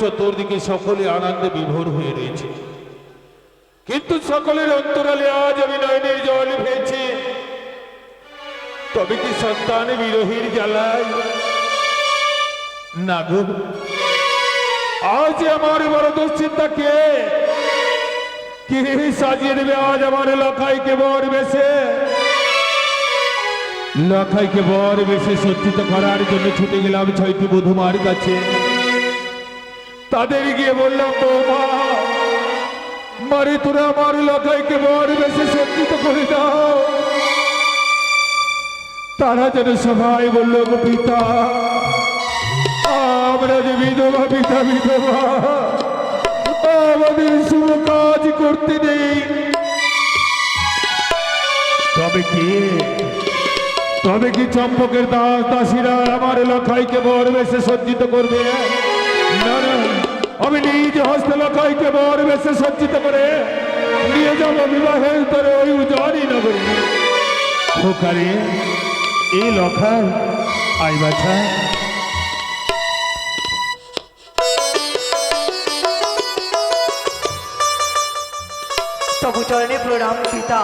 চতুর্দিকে সকলে আনন্দে বিভোর হয়ে রয়েছে। কিন্তু সকলের অন্তরালে আজ আমি নয়নের জল পেয়েছি তবে কি সন্তান বিরোহীর জ্বালায়? আজ আমার বড় দুশ্চিন্তা কে? কে সাজিয়ে দেবে আজ আমার লখাইকে বর বেশে? লখাইকে বর বেশে সজ্জিত করার জন্য ছুটে গেলাম ছয়টি বধুমার কাছে। তাদের গিয়ে বললাম, বৌমা, মারে তোরা আমার লখাইকে বর বেশে সজ্জিত করে দাও। তারা যেন সবাই বলল পিতা, আমরা যে বিধবা, পিতা, বিধবা, আমাদের শুভ কাজ করতে নেই। তবে কি? তবে কি চম্পকের দাস, দাসীরা আমার লখাইকে বর বেশে সজ্জিত করবে? আমি নিজ হস্তে লখাইকে বর বেশে সজ্জিত করে নিয়ে যাব বিবাহের তরে ওই উজানি নগরী। খোকারে এই লখাই আই বাছা। চরণে প্রণাম পিতা।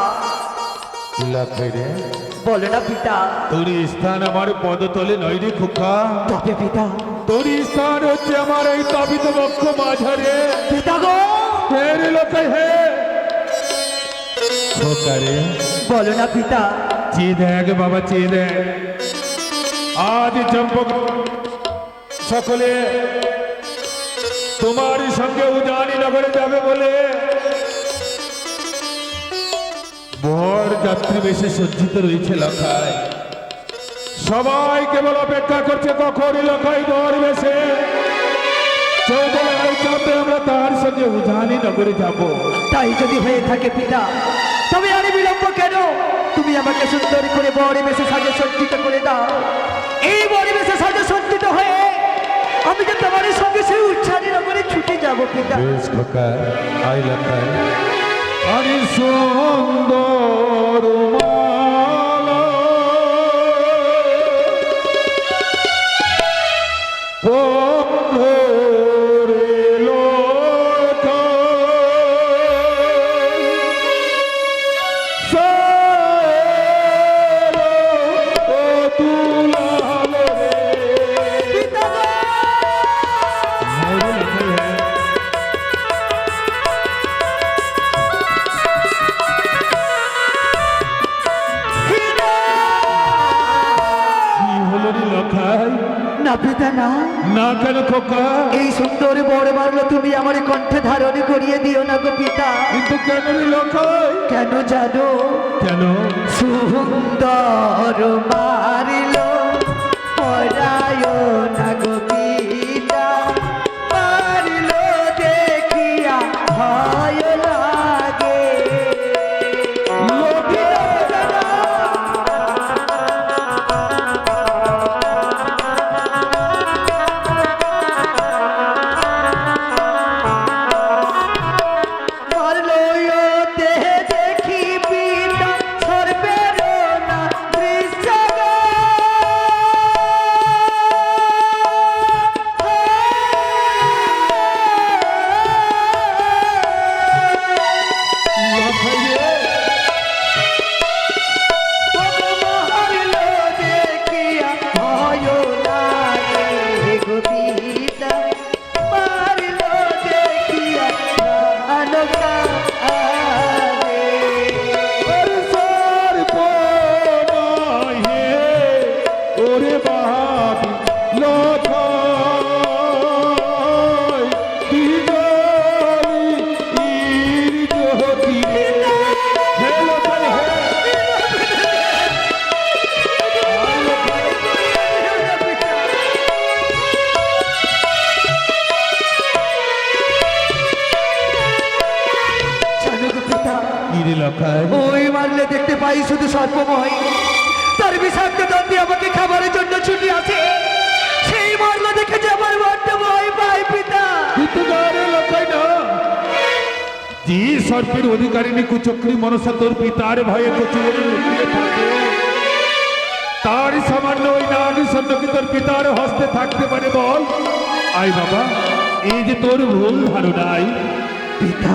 বলো না পিতা। তোর স্থান আমার পদতলে নয় রে খোকা। তবে পিতা। তোর স্থান হচ্ছে আমার এই তাবিত বক্ষ মাঝারে। পিতা গো! হে। খোকারে। বলো না পিতা। চেয়ে দেখ বাবা চেয়ে দেখ। আজ চম্পক সকলে তোমার সঙ্গে উজানি নগরে যাবে বলে বর যাত্রী বেশি সজ্জিত রয়েছে লখায় সবাই কেবল অপেক্ষা করছে কখন বেশে চৌধুরী চাপে আমরা তার সঙ্গে উজানি নগরে যাব। তাই যদি হয়ে থাকে পিতা তবে আর বিলম্ব কেন? তুমি আমাকে সুন্দর করে বড়ি বেশে সাজে সজ্জিত করে দাও। এই বড়ি বেশে সাজে সজ্জিত হয়ে আমি যে তোমার সঙ্গে সেই উচ্ছানি নগরে ছুটে যাব পিতা। বেশ খোকা আই লখাই। আরে সুন্দর মালা বন্ধরে না কেন খোকা? এই সুন্দর বড় বাংলা তুমি আমার কণ্ঠে ধারণ করিয়ে দিও না গো পিতা। কিন্তু কেন লোক কেন জানো? কেন? সুন্দর মারিল সর্বময় তার বিষাক্ত দণ্ডে আমাকে খাবারের জন্য ছুটি আছে সেই মারলে দেখে যে আমার বড্ড ভয় পাই পিতা। কিন্তু না না। যে সর্পের অধিকারিণী কুচক্রী মনসা তোর পিতার ভয়ে কচুরে লুকিয়ে থাকে। তার সামান্য ওই নাগ সন্ধ্যকি তোর পিতার হস্তে থাকতে পারে বল। আই বাবা এই যে তোর ভুল ধারণাই। পিতা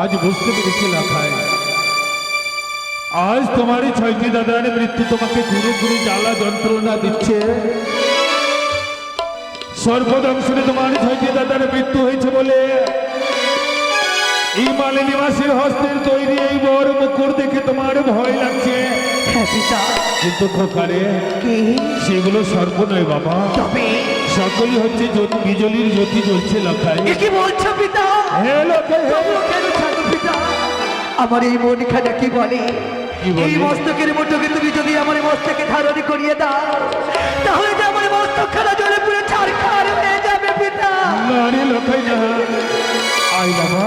আজ বুঝতে পেরেছি লাখায় আজ তোমারই ছয়টি দাদার মৃত্যু তোমাকে ঘুরে ঘুরে জ্বালা যন্ত্রণা দিচ্ছে। সর্বদংশনে তোমার ছয়টি দাদার মৃত্যু হয়েছে বলে এই মালে নিবাসীর হস্তের তৈরি এই বড় মুকুর দেখে তোমার ভয় লাগছে। হ্যাঁ কিন্তু খোকারে কি? সেগুলো সর্ব নয় বাবা। সকলই হচ্ছে বিজলির জ্যোতি জ্বলছে এ কি বলছো পিতা? হে লখায় আমার এই মন খানা কি বলে? এই মস্তকের মুঠোকে তুমি যদি আমার মস্তকে ধারণ করিয়ে দাও তাহলে যে আমার মস্তক খানা জলে পুরো ছাড়খার হয়ে যাবে পিতা। নারী লোকাই না। আই বাবা।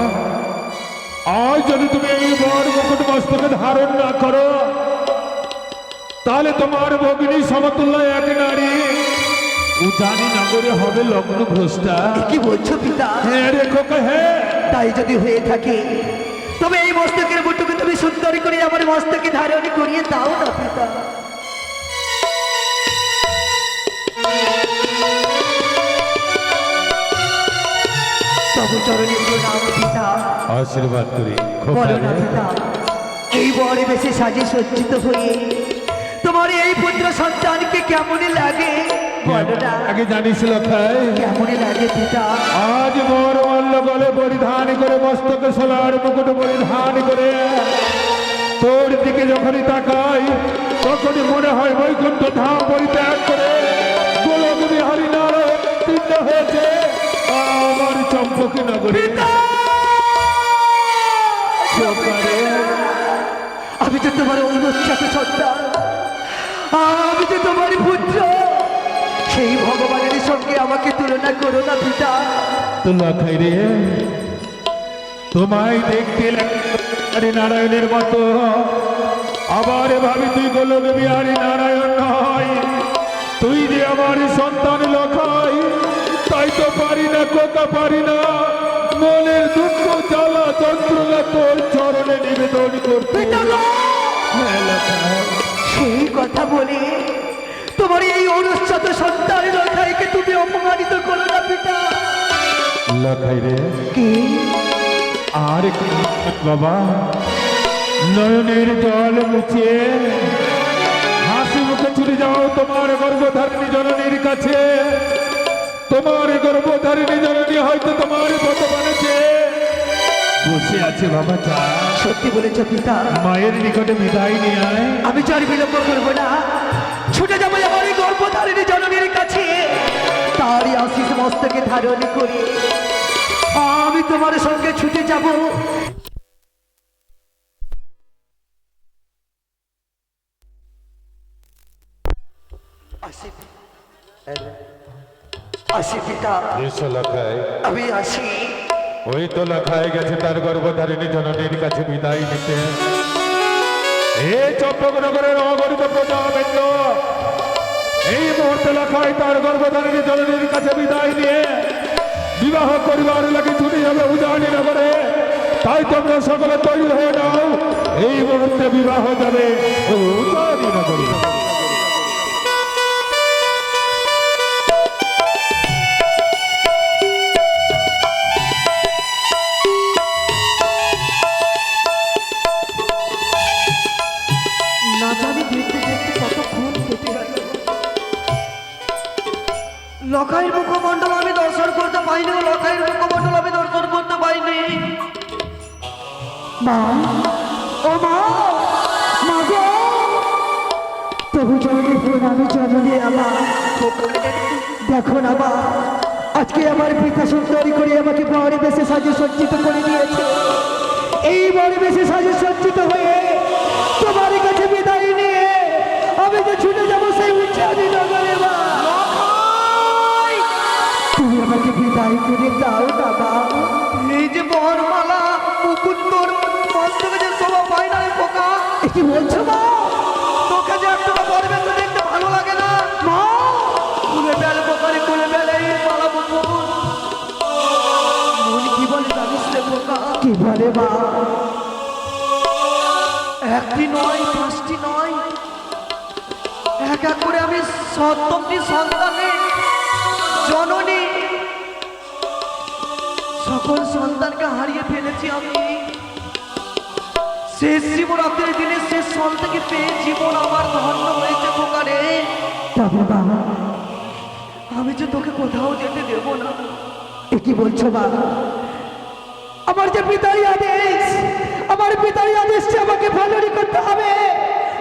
আজ যদি তুমি এই বর মুকুট মস্তকে ধারণ না করো তাহলে তোমার ভগিনী সমতুল্য এক নারী উজানি নগরে হবে লগ্ন ভ্রষ্টা কি বলছো পিতা? হ্যাঁ রে খোকা হ্যাঁ। তাই যদি হয়ে থাকে তবে এই মস্তকের মুঠোকে তুমি সুন্দর করে আমার মস্তকে ধারণ করিয়ে দাও না পিতা। আশীর্বাদ করি। এই বড় বেশি সাজে সজ্জিত হয়ে তোমার এই পুত্র সন্তানকে কেমন লাগে? আগে পিতা? আজ মোর মল্ল গলে পরিধান করে মস্তকে সোলার মুকুট পরিধান করে। তোর দিকে যখনই তাকাই তখনই মনে হয় বৈকুণ্ঠ ধাম পরিত্যাগ করে। গোলক বিহারী নারায়ণ হয়েছে আমার চম্পকী নগরী। আমি তো তোমার অনুচ্ছাত সন্তান আমি তো তোমার পুত্র সেই ভগবানের সঙ্গে আমাকে তুলনা করো না পিতা। তোলা খাই রে তোমায় দেখতে লাগে নারায়ণের মতো। আবার ভাবি তুই গোলক বিহারী নারায়ণ নয়। তুই যে আমার সন্তান লখাই তাই তো পারি না কোকা পারি না। মনের দুঃখ জ্বালা যন্ত্রণা তোর চরণে নিবেদন করতে। সেই কথা বলে তোমার সন্তান লখাইকে তুমি অপমানিত করো না পিতা। লখাই রে। কি? আর কি বাবা? নয়নের জল মুছে। হাসি মুখে ছুটে যাও তোমার গর্ভধারিণী জননীর কাছে। তোমার গর্ভধারিণী জননী হয়তো তোমার পথ বানিয়েছে। বসে আছে বাবা চা। সত্যি বলেছ পিতা। মায়ের নিকটে বিদায় নিয়ে আয়। আমি আর বিলম্ব করব না। ছুটে যাব আমার এই জননীর কাছে তারই আশিস মস্তকে ধারণ করে। আমি তোমার সঙ্গে ছুটে যাব। আসি পিতা এসো আমি আসি। ওই তো লাখায় গেছে তার গর্ভধারিণী জননীর কাছে বিদায় নিতে। এই চম্পকনগরের অগণিত প্রজাবেন্দ্র এই মুহূর্তে লাখায় তার গর্ভধারিণী জননীর কাছে বিদায় নিয়ে বিবাহ করিবার লাগে ছুটি হবে উজানি নগরে। তাই তোমরা সকলে তৈরি হয়ে নাও। এই মুহূর্তে বিবাহ যাবে উজানি নগরে। মা, ও মা মা গো। তবু জননী প্রণামী আমার দেখো না মা, আজকে আমার পিতা সুন্দরী করে আমাকে বেশে সাজে সজ্জিত করে দিয়েছে। এই বেশে সাজে সজ্জিত হয়ে তোমার কাছে বিদায় নিয়ে আমি যে ছুটে যাব সেই উচ্চারী নগরে, মা। তুমি আমাকে বিদায় করে দাও। কি বলছো মা? তোকে যে একটু পরবে তো দেখতে ভালো লাগে না। মা কুলে বেল পোকারে কুলে বেল মালা মন কি বলে জানিস রে পোকা কি বলে মা? একটি নয় পাঁচটি নয়। এক এক করে আমি সপ্তমটি সন্তানের জননী। সকল সন্তানকে হারিয়ে ফেলেছি আমি। শেষ শিবরাত্রির দিনে শেষ থেকে পেয়ে জীবন আমার ধন্য হয়েছে তবে বাবা আমি যে তোকে কোথাও যেতে দেব না। এ কি বলছো বাবা? আমার যে পিতারই আদেশ আমার পিতারই আদেশ যে আমাকে ভালোরি করতে হবে।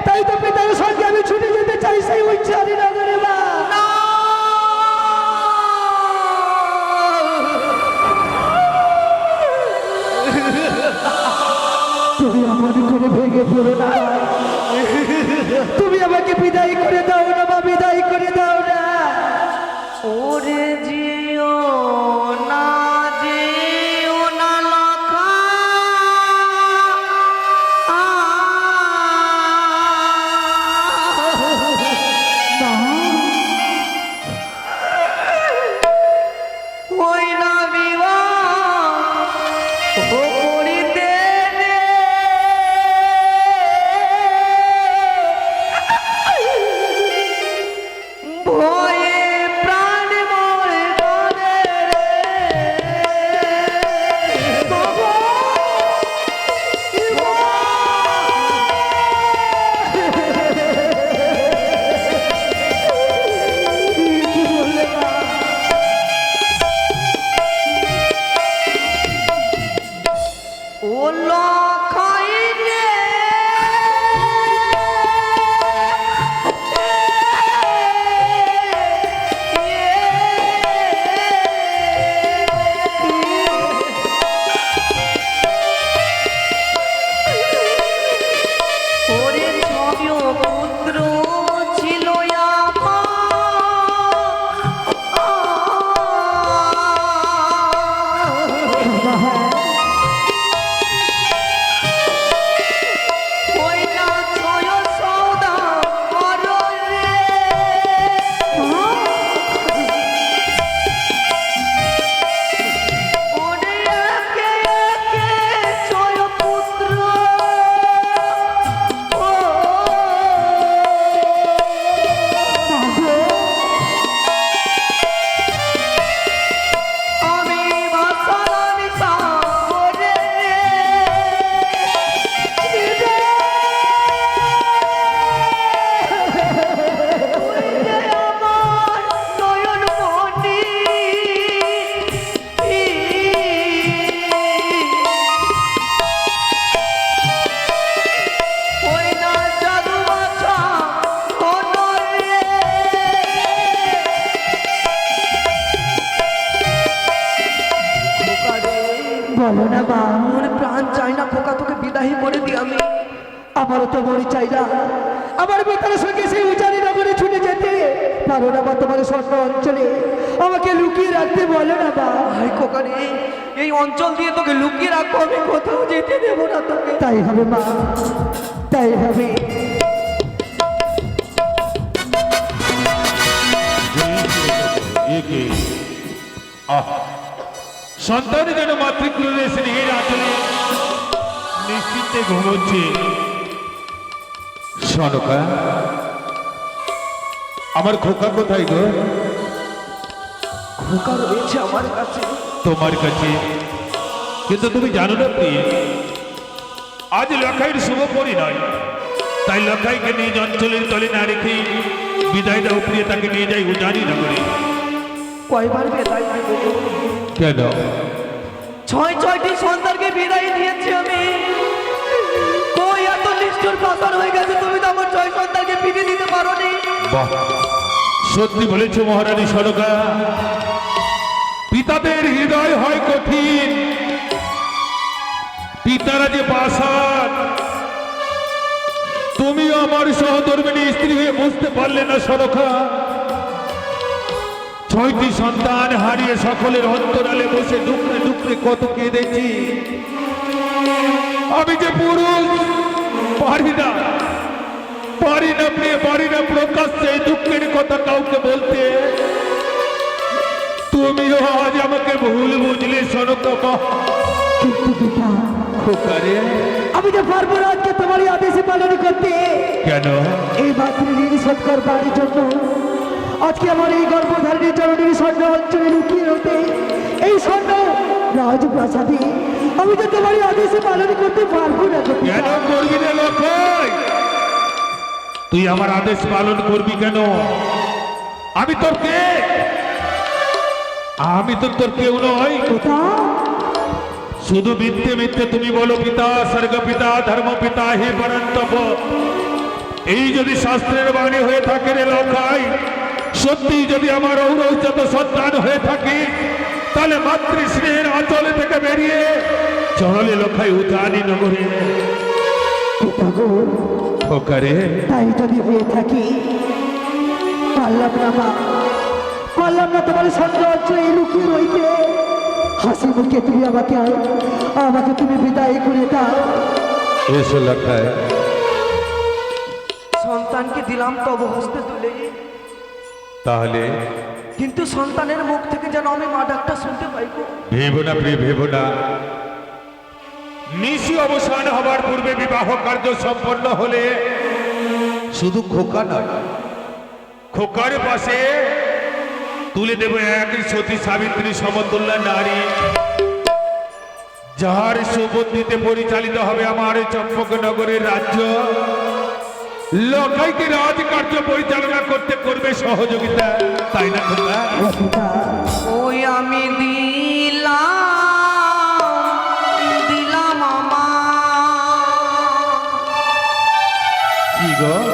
তাই তো পিতার সঙ্গে আমি ছুটে যেতে চাই সেই উচ্চারী নগরে মা করে না আমারও তো মনে চাই না। আমার বেতার সঙ্গে সেই উচারি নগরে ছুটে যেতে পারো না আমার তোমার স্বর্ণ অঞ্চলে। আমাকে লুকিয়ে রাখতে বলো না বা ভাই কোকারে এই অঞ্চল দিয়ে তোকে লুকিয়ে রাখব আমি কোথাও যেতে দেবো না তোকে। তাই হবে মা তাই হবে। একে আহ সন্তান যেন মাতৃগৃহে স্নেহের আচলে নিশ্চিন্তে ঘুমোচ্ছে। সনকা আমার খোকা কোথায় গো? খোকা রয়েছে আমার কাছে। তোমার কাছে? কিন্তু তুমি জানো না প্রিয়। আজ লখাইয়ের শুভ পরিণয়। তাই লখাইকে নিজ অঞ্চলের তলে না রেখে বিদায় দাও প্রিয় তাকে নিয়ে যাই উজানি নগরে। কয়বার বেদায় কেন? ছয় ছয়টি সন্তানকে বিদায় দিয়েছি আমি। তুমি তো আমার পারো নি সত্যি বলেছ মহারানী সরকা পিতাদের হৃদয় হয় কঠিন। পিতারা যে বাসার, তুমিও আমার সহধর্মিনী স্ত্রী হয়ে বুঝতে পারলে না সরকা ছয়টি সন্তান হারিয়ে সকলের অন্তরালে বসে দুঃখে দুঃখে কত কেঁদেছি। আমি যে পুরুষ পারি না। পারি না প্রিয় পারি না প্রকাশ্যে এই দুঃখের কথা কাউকে বলতে। তুমিও আজ আমাকে ভুল বুঝলে সনকা কিন্তু পিতা খোকারে আমি তো পারব না আজকে তোমারই আদেশে পালন করতে। কেন? এই মাতৃ শোধ করবার জন্য। আজকে আমার এই গর্ভধারণী জননীর স্বর্ণ অঞ্চলে লুকিয়ে রতে এই স্বর্ণ রাজপ্রাসাদে আমি তো তোমারই আদেশে পালন করতে পারব না কেন করবি না তুই আমার আদেশ পালন করবি কেন? আমি তোর কে? আমি তো তোর কেউ নই। পিতা। শুধু মিথ্যে মিথ্যে তুমি বলো পিতা স্বর্গ পিতা ধর্ম পিতা হে পরন্তপ এই যদি শাস্ত্রের বাণী হয়ে থাকে রে লখাই সত্যি যদি আমার ঔরজাত সন্তান হয়ে থাকে তাহলে মাতৃশ্রেণীর আঁচলে থেকে বেরিয়ে চলে লখাই উজানি নগরে। খোকারে তাই যদি হয়ে থাকি পারলাম না মা। পারলাম না তোমার স্বর্ণ অঞ্চলে লুকিয়ে রইতে। হাসি মুখে তুমি আমাকে আমাকে তুমি বিদায় করে দাও। এসো লখাই। সন্তানকে দিলাম তব হস্তে তুলে। তাহলে? কিন্তু সন্তানের মুখ থেকে যেন আমি মা ডাকটা শুনতে পাইব। ভেবো না প্রিয় ভেবো না। নিশি অবসান হবার পূর্বে বিবাহ কার্য সম্পন্ন হলে শুধু খোকা নয় খোকার পাশে তুলে দেব এক সতী সাবিত্রী সমতুল্য নারী। যাহার সুবুদ্ধিতে পরিচালিত হবে আমার চম্পকনগরের রাজ্য লকাইকে রাজকার্য পরিচালনা করতে করবে সহযোগিতা। তাই না খোকা? ওই আমি দিলাম কি